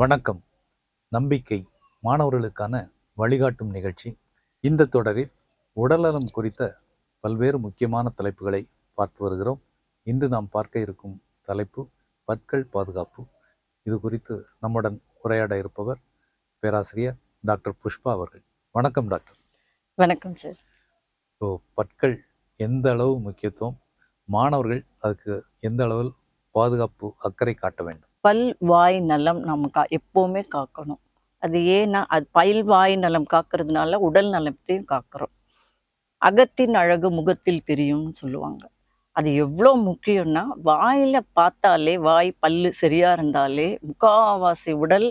வணக்கம். நம்பிக்கை மாணவர்களுக்கான வழிகாட்டும் நிகழ்ச்சி. இந்த தொடரில் உடல்நலம் குறித்த பல்வேறு முக்கியமான தலைப்புகளை பார்த்து வருகிறோம். இன்று நாம் பார்க்க இருக்கும் தலைப்பு பற்கள் பாதுகாப்பு. இது குறித்து நம்முடன் உரையாட இருப்பவர் பேராசிரியர் டாக்டர் புஷ்பா அவர்கள். வணக்கம் டாக்டர். வணக்கம் சார். ஸோ பற்கள் எந்த அளவு முக்கியத்துவம்? மாணவர்கள் அதுக்கு எந்த அளவில் பாதுகாப்பு அக்கறை காட்ட வேண்டும்? பல் வாய் நலம் நம்ம கா எப்போவுமே காக்கணும். அது ஏன்னா அது பல் வாய் நலம் காக்கிறதுனால உடல் நலத்தையும் காக்கிறோம். அகத்தின் அழகு முகத்தில் தெரியும்னு சொல்லுவாங்க. அது எவ்வளோ முக்கியம்னா வாயில் பார்த்தாலே வாய் பல்லு சரியா இருந்தாலே முக்காவாசி உடல்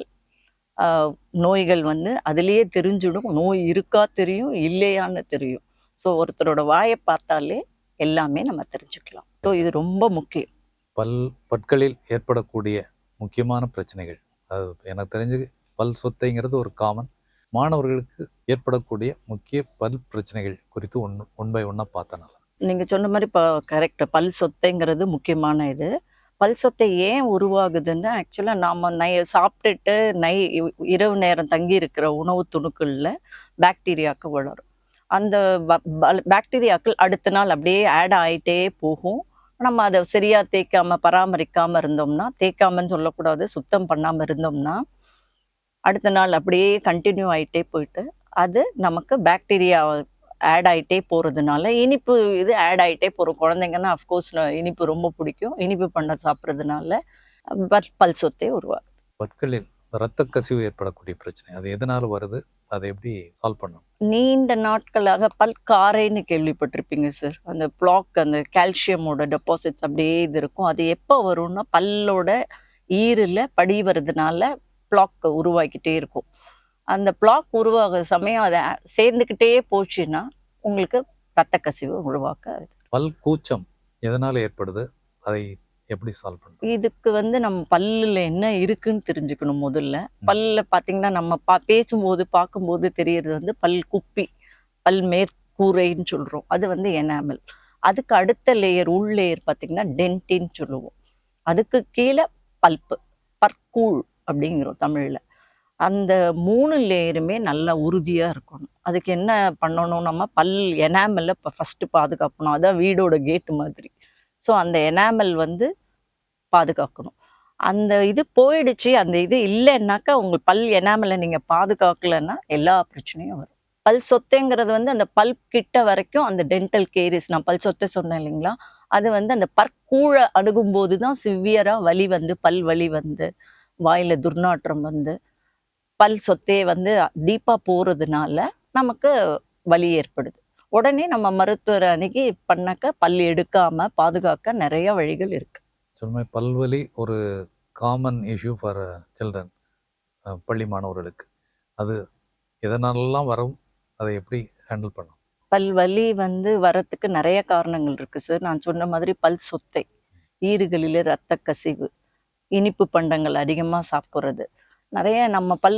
ஆஹ், நோய்கள் வந்து அதுலேயே தெரிஞ்சிடும். நோய் இருக்கா தெரியும் இல்லையான்னு தெரியும். ஸோ ஒருத்தரோட வாயை பார்த்தாலே எல்லாமே நம்ம தெரிஞ்சுக்கலாம். ஸோ இது ரொம்ப முக்கியம். பல் பற்களில் ஏற்படக்கூடிய முக்கியமான பிரச்சனைகள். அது எனக்கு தெரிஞ்சு பல் சொத்தைங்கிறது ஒரு காமன் மாணவர்களுக்கு ஏற்படக்கூடிய முக்கிய பல் பிரச்சனைகள் குறித்து ஒன் ஒன் பை ஒன்னாக பார்த்தனால. நீங்கள் சொன்ன மாதிரி இப்போ கரெக்ட் பல் சொத்தைங்கிறது முக்கியமான இது. பல் சொத்தை ஏன் உருவாகுதுன்னா ஆக்சுவலாக நாம் நை சாப்பிட்டுட்டு நை இரவு நேரம் தங்கி இருக்கிற உணவு துணுக்களில் பாக்டீரியாக்கள் வளரும். அந்த பாக்டீரியாக்கள் அடுத்த நாள் அப்படியே ஆட் ஆகிட்டே போகும். நம்ம அதை சரியாக தேய்க்காம பராமரிக்காமல் இருந்தோம்னா தேய்க்காமன்னு சொல்லக்கூடாது சுத்தம் பண்ணாமல் இருந்தோம்னா அடுத்த நாள் அப்படியே கண்டினியூ ஆகிட்டே போயிட்டு அது நமக்கு பாக்டீரியா ஆட் ஆகிட்டே போகிறதுனால இனிப்பு இது ஆட் ஆகிட்டே போகிறோம் குழந்தைங்கன்னா அஃப்கோர்ஸ் இனிப்பு ரொம்ப பிடிக்கும். இனிப்பு பண்ண சாப்பிட்றதுனால பல் பல் சொத்தே உருவாகுது. இரத்த கசிவு ஏற்படக்கூடிய பிரச்சனை. அது எதனால வருது? அதை எப்படி சால்வ் பண்ணணும்? நீண்ட நாட்களாக பல்காரைன்னு கேள்விப்பட்டிருப்பீங்க சார் அந்த பிளாக் அந்த கால்சியமோட டெபாசிட்ஸ் அப்படியே இது இருக்கும். அது எப்போ வரும்னா பல்லோட ஈரில் படிவறதுனால பிளாக் உருவாக்கிட்டே இருக்கும். அந்த பிளாக் உருவாகிற சமயம் அதை சேர்ந்துக்கிட்டே போச்சுன்னா உங்களுக்கு ரத்த கசிவு உருவாக்க பல் கூச்சம் எதனால ஏற்படுது? அதை எப்படி சால்வ் பண்ணணும் இதுக்கு வந்து நம்ம பல்லுல என்ன இருக்குன்னு தெரிஞ்சுக்கணும் முதல்ல. பல்ல பாத்தீங்கன்னா நம்ம பா பேசும்போது பார்க்கும்போது தெரியறது வந்து பல் குப்பி பல் மேற்கூரைன்னு சொல்றோம். அது வந்து எனாமல் அதுக்கு அடுத்த லேயர் உள் லேயர் பாத்தீங்கன்னா டென்டின்னு சொல்லுவோம். அதுக்கு கீழே பல்ப்பு பற்கூழ் அப்படிங்கிறோம் தமிழ்ல. அந்த மூணு லேயருமே நல்லா உறுதியா இருக்கணும். அதுக்கு என்ன பண்ணணும் நம்ம? பல் எனாமல்ல இப்போ ஃபர்ஸ்ட் பாதுகாக்கணும். அதான் வீடோட கேட்டு மாதிரி. ஸோ அந்த எனாமல் வந்து பாதுகாக்கணும். அந்த இது போயிடுச்சு. அந்த இது இல்லைன்னாக்கா உங்கள் பல் எனாமலை நீங்கள் பாதுகாக்கலைன்னா எல்லா பிரச்சனையும் வரும். பல் சொத்தைங்கிறது வந்து அந்த பல் கிட்ட வரைக்கும் அந்த டென்டல் கேரிஸ் நான் பல் சொத்தை சொன்னேன் இல்லைங்களா? அது வந்து அந்த பற்கூழ அணுகும்போது தான் சிவியராக வலி வந்து பல் வலி வந்து வாயில் துர்நாற்றம் வந்து பல் சொத்தே வந்து டீப்பாக போகிறதுனால நமக்கு வலி ஏற்படுது. உடனே நம்ம மருத்துவரை அணுகி பண்ணாக்க பல் எடுக்காம பாதுகாக்க நிறைய வழிகள் இருக்கு. சொல்லுமே பல்வலி ஒரு காமன் இஷ்யூ ஃபார் சில்ட்ரன் பள்ளி மாணவர்களுக்கு. அது எதனாலலாம் வரும்? அதை எப்படி ஹேண்டில் பண்ணணும்? பல் வலி வந்து வரத்துக்கு நிறைய காரணங்கள் இருக்கு சார் நான் சொன்ன மாதிரி பல் சொத்தை ஈறுகளில் இரத்த கசிவு இனிப்பு பண்டங்கள் அதிகமாக சாப்பிட்றது நிறைய நம்ம பல்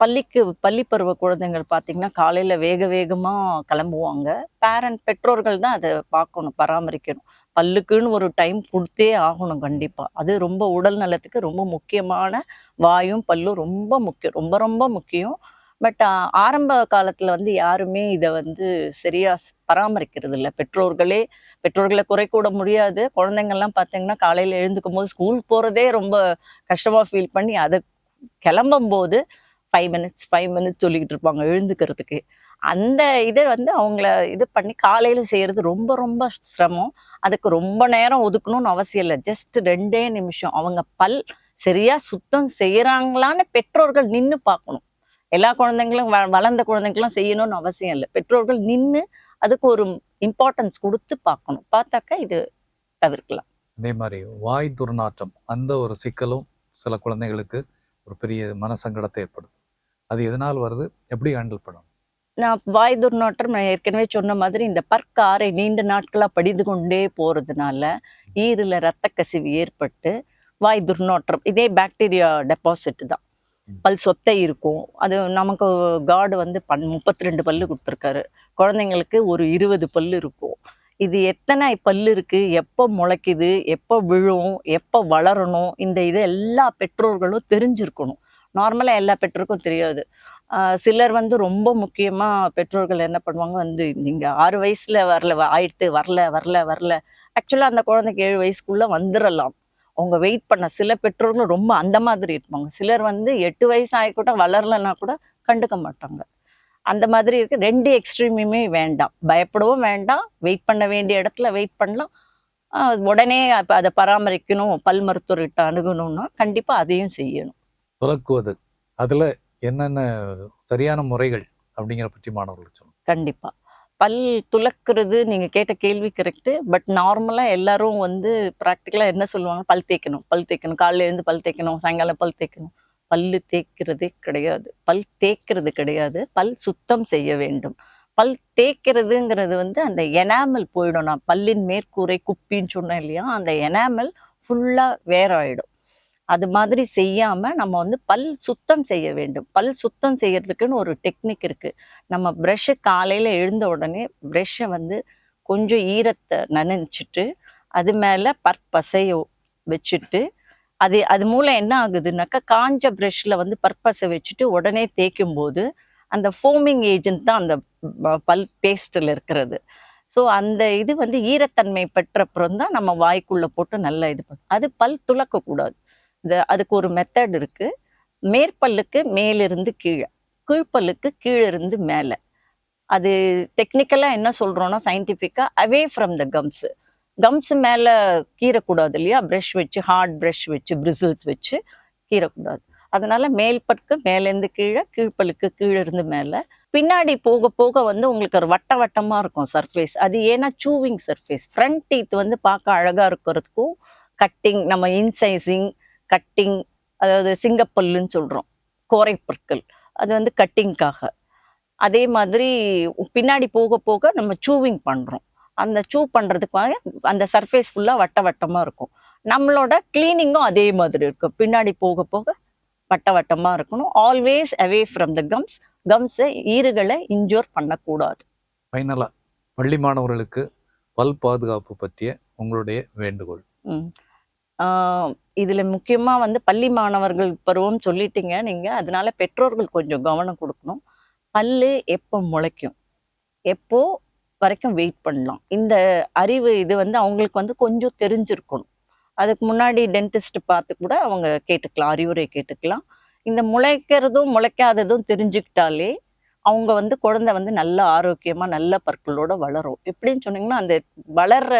பள்ளிக்கு பள்ளி பருவ குழந்தைங்கள் பார்த்தீங்கன்னா காலையில் வேக வேகமாக கிளம்புவாங்க. பேரண்ட் பெற்றோர்கள் தான் அதை பார்க்கணும் பராமரிக்கணும். பல்லுக்குன்னு ஒரு டைம் கொடுத்தே ஆகணும் கண்டிப்பாக அது ரொம்ப உடல் நலத்துக்கு ரொம்ப முக்கியமான வாயும் பல்லும் ரொம்ப முக்கியம் ரொம்ப ரொம்ப முக்கியம். பட் ஆரம்ப காலத்தில் வந்து யாருமே இதை வந்து சரியாக பராமரிக்கிறது இல்லை. பெற்றோர்களே பெற்றோர்களை குறை கூட முடியாது. குழந்தைங்கள்லாம் பார்த்தீங்கன்னா காலையில் எழுந்துக்கும் போது ஸ்கூல் போகிறதே ரொம்ப கஷ்டமாக ஃபீல் பண்ணி அதை கிளம்பும் போது ஃபைவ் மினிட்ஸ் ஃபைவ் மினிட்ஸ் சொல்லிக்கிட்டு இருப்பாங்க எழுந்துக்கிறதுக்கு. அந்த இதை வந்து அவங்கள இது பண்ணி காலையில் செய்யறது ரொம்ப ரொம்ப சிரமம். அதுக்கு ரொம்ப நேரம் ஒதுக்கணும்னு அவசியம் இல்லை. ஜஸ்ட் ரெண்டே நிமிஷம். அவங்க பல் சரியா சுத்தம் செய்யறாங்களான்னு பெற்றோர்கள் நின்று பார்க்கணும். எல்லா குழந்தைங்களும் வ- வளர்ந்த குழந்தைங்களும் செய்யணும்னு அவசியம் இல்லை. பெற்றோர்கள் நின்று அதுக்கு ஒரு இம்பார்ட்டன்ஸ் கொடுத்து பார்க்கணும். பார்த்தாக்கா இது தவிர்க்கலாம். அதே மாதிரி வாய் துர்நாற்றம் அந்த ஒரு சிக்கலும் சில குழந்தைகளுக்கு ஒரு பெரிய மனசங்கடத்தை ஏற்படுத்தும். அது எதனால் வருது? எப்படி ஹேண்டில் பண்ணணும்? நான் வாய் துர்நாற்றம் நான் ஏற்கனவே சொன்ன மாதிரி இந்த பற்காரை நீண்ட நாட்களா படிந்து கொண்டே போறதுனால ஈரில் ரத்த கசிவு ஏற்பட்டு வாய் துர்நாற்றம் இதே பாக்டீரியா டெபாசிட் தான். பல் சொத்தை இருக்கும். அது நமக்கு காடு வந்து பன் முப்பத்தி ரெண்டு பல்லு கொடுத்துருக்காரு. குழந்தைங்களுக்கு ஒரு இருபது பல்லு இருக்கும். இது எத்தனை பல்லு இருக்குது எப்போ முளைக்குது? எப்போ விழும்? எப்போ வளரணும்? இந்த இது எல்லா பெற்றோர்களும் தெரிஞ்சிருக்கணும். நார்மலாக எல்லா பெற்றோருக்கும் தெரியாது. சிலர் வந்து ரொம்ப முக்கியமாக பெற்றோர்கள் என்ன பண்ணுவாங்க? வந்து நீங்கள் ஆறு வயசில் வரல ஆயிட்டு வரல வரல வரல. ஆக்சுவலாக அந்த குழந்தைக்கு ஏழு வயசுக்குள்ளே வந்துடலாம் அவங்க வெயிட் பண்ண சில பெற்றோர்களும் ரொம்ப அந்த மாதிரி இருப்பாங்க. சிலர் வந்து எட்டு வயசு ஆகிக்கூட வளரலன்னா வளரலைன்னா கூட கண்டுக்க மாட்டாங்க. அந்த மாதிரி இருக்கு. ரெண்டு எக்ஸ்ட்ரீமுமே வேண்டாம். பயப்படவும் வேண்டாம். வெயிட் பண்ண வேண்டிய இடத்துல வெயிட் பண்ணலாம். உடனே அப்போ அதை பராமரிக்கணும் பல் மருத்துவர்கிட்ட அணுகணும்னா கண்டிப்பாக அதையும் செய்யணும். துலக்குவது அதுல என்னென்ன சரியான முறைகள் அப்படிங்கிற பற்றி மாணவர்களுக்கு சொல்லுங்க கண்டிப்பா. பல் துலக்கிறது நீங்க கேட்ட கேள்வி கரெக்ட் பட் நார்மலா எல்லாரும் வந்து ப்ராக்டிக்கலா என்ன சொல்லுவாங்க? பல் தேய்க்கணும் பல் தேய்க்கணும். காலையில இருந்து பல் தேய்க்கணும் சாயங்காலம் பல் தேய்க்கணும். பல்லு தேய்க்கிறதே கிடையாது. பல் தேய்க்கிறது கிடையாது. பல் சுத்தம் செய்ய வேண்டும். பல் தேய்க்கிறதுங்கிறது வந்து அந்த எனாமல் போயிடும். நான் பல்லின் மேற்கூரை குப்பின்னு சொன்னேன் இல்லையா? அந்த எனாமல் ஃபுல்லா வேற ஆயிடும். அது மாதிரி செய்யாம நம்ம வந்து பல் சுத்தம் செய்ய வேண்டும். பல் சுத்தம் செய்யறதுக்குன்னு ஒரு டெக்னிக் இருக்கு. நம்ம ப்ரெஷ்ஷை காலையில் எழுந்த உடனே ப்ரெஷ்ஷை வந்து கொஞ்சம் ஈரத்தை நனைச்சிட்டு அது மேலே பற்பசையோ வச்சுட்டு அது அது மூலம் என்ன ஆகுதுனாக்கா காஞ்ச ப்ரஷ்ல வந்து பர்பஸை வச்சுட்டு உடனே தேய்க்கும் போது அந்த ஃபோமிங் ஏஜென்ட் தான் அந்த பல் பேஸ்டில் இருக்கிறது. ஸோ அந்த இது வந்து ஈரத்தன்மை பெற்றப்புறம் தான் நம்ம வாய்க்குள்ளே போட்டு நல்லா இது பண்ணும் அது பல் துலக்கக்கூடாது இந்த அதுக்கு ஒரு மெத்தட் இருக்குது மேற்பல்லுக்கு மேலிருந்து கீழே கீழ்ப்பல்லுக்கு கீழே இருந்து மேலே. அது டெக்னிக்கலாக என்ன சொல்கிறோன்னா சயின்டிஃபிக்காக அவே ஃப்ரம் த கம்ஸு கம்ஸ் மேலே கீறக்கூடாது இல்லையா? ப்ரஷ் வச்சு ஹார்ட் ப்ரஷ் வச்சு பிரிசில்ஸ் வச்சு கீறக்கூடாது. அதனால் மேல் பற்கு மேலேருந்து கீழே கீழ்ப்பல்லுக்கு கீழே இருந்து மேலே. பின்னாடி போக போக வந்து உங்களுக்கு ஒரு வட்ட வட்டமாக இருக்கும் சர்ஃபேஸ் அது ஏன்னா சூவிங் சர்ஃபேஸ் ஃப்ரண்ட் டீத் வந்து பார்க்க அழகாக இருக்கிறதுக்கும் கட்டிங் நம்ம இன்சைசிங் கட்டிங் அதாவது சிங்கப்பல்லுன்னு சொல்கிறோம் கோரை பற்கள். அது வந்து கட்டிங்க்காக அதே மாதிரி பின்னாடி போக போக நம்ம சூவிங் பண்ணுறோம் அந்த சூ பண்ணுறதுக்காக அந்த சர்ஃபேஸ் ஃபுல்லாக வட்ட வட்டமாக இருக்கும். நம்மளோட க்ளீனிங்கும் அதே மாதிரி இருக்கும். பின்னாடி போக போக வட்ட வட்டமாக இருக்கணும். Always away from the gums கம்ஸை ஈறுகளை இன்ஜூர் பண்ணக்கூடாது. ஃபைனலா பள்ளி மாணவர்களுக்கு பல் பாதுகாப்பு பற்றிய உங்களுடைய வேண்டுகோள். இதுல முக்கியமா வந்து பள்ளி மாணவர்கள் பருவம் சொல்லிட்டீங்க நீங்க. அதனால பெற்றோர்கள் கொஞ்சம் கவனம் கொடுக்கணும். பல்லு எப்போ முளைக்கும்? எப்போ வரைக்கும் வெயிட் பண்ணலாம். இந்த அறிவு இது வந்து அவங்களுக்கு வந்து கொஞ்சம் தெரிஞ்சிருக்கணும். அதுக்கு முன்னாடி டென்டிஸ்ட் பார்த்து கூட அவங்க கேட்டுக்கலாம் அறிவுரை கேட்டுக்கலாம். இந்த முளைக்கிறதும் முளைக்காததும் தெரிஞ்சுக்கிட்டாலே அவங்க வந்து குழந்தை வந்து நல்ல ஆரோக்கியமாக நல்ல பற்களோட வளரும். எப்படின்னு சொன்னீங்கன்னா அந்த வளர்ற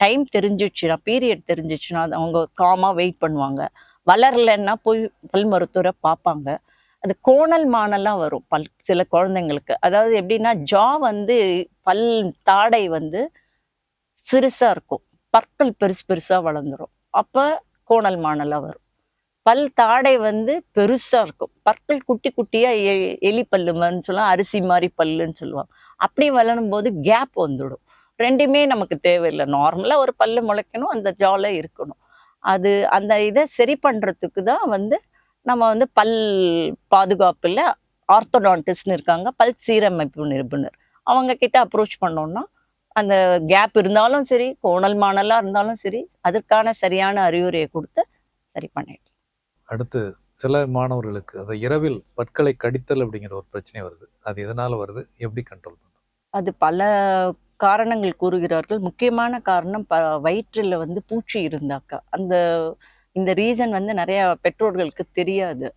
டைம் தெரிஞ்சிச்சுன்னா பீரியட் தெரிஞ்சிச்சுன்னா அது அவங்க காமாக வெயிட் பண்ணுவாங்க. வளரலைன்னா போய் பல் மருத்துவரை பார்ப்பாங்க. அது கோணல் மானெல்லாம் வரும் பல் சில குழந்தைங்களுக்கு. அதாவது எப்படின்னா ஜா வந்து பல் தாடை வந்து சிறுசாக இருக்கும். பற்கள் பெருசு பெருசாக வளர்ந்துடும் அப்போ கோணல் மானெல்லாம் வரும். பல் தாடை வந்து பெருசாக இருக்கும். பற்கள் குட்டி குட்டியாக எலி பல்லுமான்னு சொல்லலாம் அரிசி மாதிரி பல்லுன்னு சொல்லுவாங்க. அப்படி வளரும் போது கேப் வந்துடும். ரெண்டுமே நமக்கு தேவையில்லை. நார்மலாக ஒரு பல்லு முளைக்கணும் அந்த ஜாவில் இருக்கணும். அது அந்த இதை சரி பண்ணுறதுக்கு தான் வந்து நம்ம வந்து பல் பாதுகாப்பில் ஆர்த்தோடான்டிஸ்ட்னு இருக்காங்க பல் சீரமைப்பு நிபுணர் அவங்க கிட்ட அப்ரோச் பண்ணோம்னா அந்த கேப் இருந்தாலும் சரி கோணல் மானலாக இருந்தாலும் சரி அதற்கான சரியான அறிவுரையை கொடுத்து சரி பண்ணிடலாம். அடுத்து சில மாணவர்களுக்கு அந்த இரவில் பற்களை கடித்தல் அப்படிங்கிற ஒரு பிரச்சனை வருது. அது எதனால வருது? எப்படி கண்ட்ரோல் பண்ணுறது? அது பல காரணங்கள் கூறுகிறார்கள். முக்கியமான காரணம் ப வயிற்றில் வந்து பூச்சி இருந்தாக்கா அந்த இந்த ரீசன் வந்து நிறைய பெற்றோர்களுக்கு தெரியாது.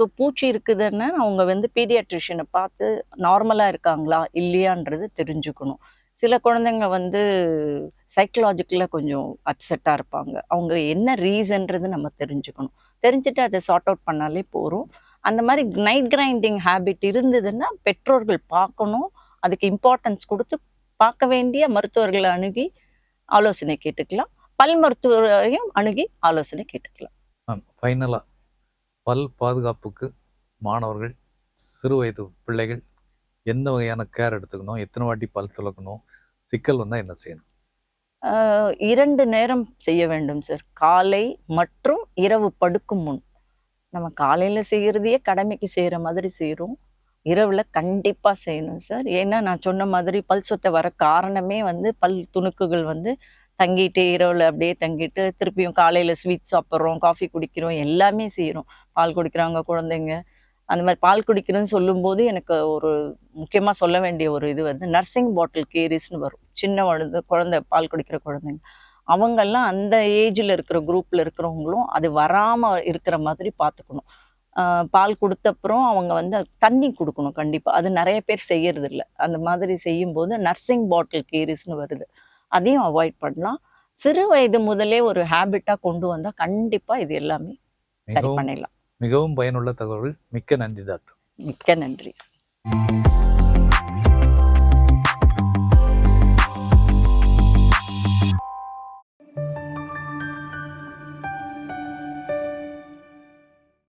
ஸோ பூச்சி இருக்குதுன்னா அவங்க வந்து பீடியாட்ரிஷியனை பார்த்து நார்மலாக இருக்காங்களா இல்லையான்றது தெரிஞ்சுக்கணும். சில குழந்தைங்க வந்து சைக்கலாஜிக்கலாக கொஞ்சம் அப்செட்டாக இருப்பாங்க. அவங்க என்ன ரீசன்றது நம்ம தெரிஞ்சுக்கணும். தெரிஞ்சுட்டு அதை சார்ட் அவுட் பண்ணாலே போகிறோம் அந்த மாதிரி நைட் கிரைண்டிங் ஹேபிட் இருந்ததுன்னா பெற்றோர்கள் பார்க்கணும். அதுக்கு இம்பார்ட்டன்ஸ் கொடுத்து பார்க்க வேண்டிய மருத்துவர்களை அணுகி ஆலோசனை கேட்டுக்கலாம். பல் மருத்துவரையும் அணுகி ஆலோசனை கேட்டுக்கலாம். ஃபைனலாக பல் பாதுகாப்புக்கு மாணவர்கள் சிறு வயது பிள்ளைகள் எந்த வகையான கேர் எடுத்துக்கணும் எத்தனை வாட்டி பல் துலக்கணும் சிக்கல் வந்தால் என்ன செய்யணும்? இரண்டு நேரம் செய்ய வேண்டும் சார் காலை மற்றும் இரவு படுக்கும் முன். நம்ம காலையில செய்யறதையே கடமைக்கு செய்யற மாதிரி செய்றோம். இரவுல கண்டிப்பா செய்யணும் சார் ஏன்னா நான் சொன்ன மாதிரி பல் சொத்தை வர காரணமே வந்து பல் துணுக்குகள் வந்து தங்கிட்டு இரவில் அப்படியே தங்கிட்டு திருப்பியும் காலையில் ஸ்வீட் சாப்பிட்றோம் காஃபி குடிக்கிறோம் எல்லாமே செய்கிறோம் பால் குடிக்கிறாங்க குழந்தைங்க. அந்த மாதிரி பால் குடிக்கிறேன்னு சொல்லும்போது எனக்கு ஒரு முக்கியமாக சொல்ல வேண்டிய ஒரு இது வந்து நர்சிங் பாட்டில் கேரிஸ்னு வரும். சின்ன குழந்தை குழந்தை பால் குடிக்கிற குழந்தைங்க. அவங்கெல்லாம் அந்த ஏஜில் இருக்கிற குரூப்பில் இருக்கிறவங்களும் அது வராமல் இருக்கிற மாதிரி பார்த்துக்கணும். பால் கொடுத்தப்புறம் அவங்க வந்து தண்ணி கொடுக்கணும் கண்டிப்பாக அது நிறைய பேர் செய்யறதில்ல. அந்த மாதிரி செய்யும்போது நர்சிங் பாட்டில் கேரிஸ்னு வருது. அதையும் அவாய்ட் பண்ணலாம். சிறு வயது முதலே ஒரு ஹேபிட்டாக கொண்டு வந்தால் கண்டிப்பாக இது எல்லாமே சரி பண்ணிடலாம். மிகவும் பயனுள்ள தகவல் மிக்க நன்றி டாக்டர். மிக்க நன்றி.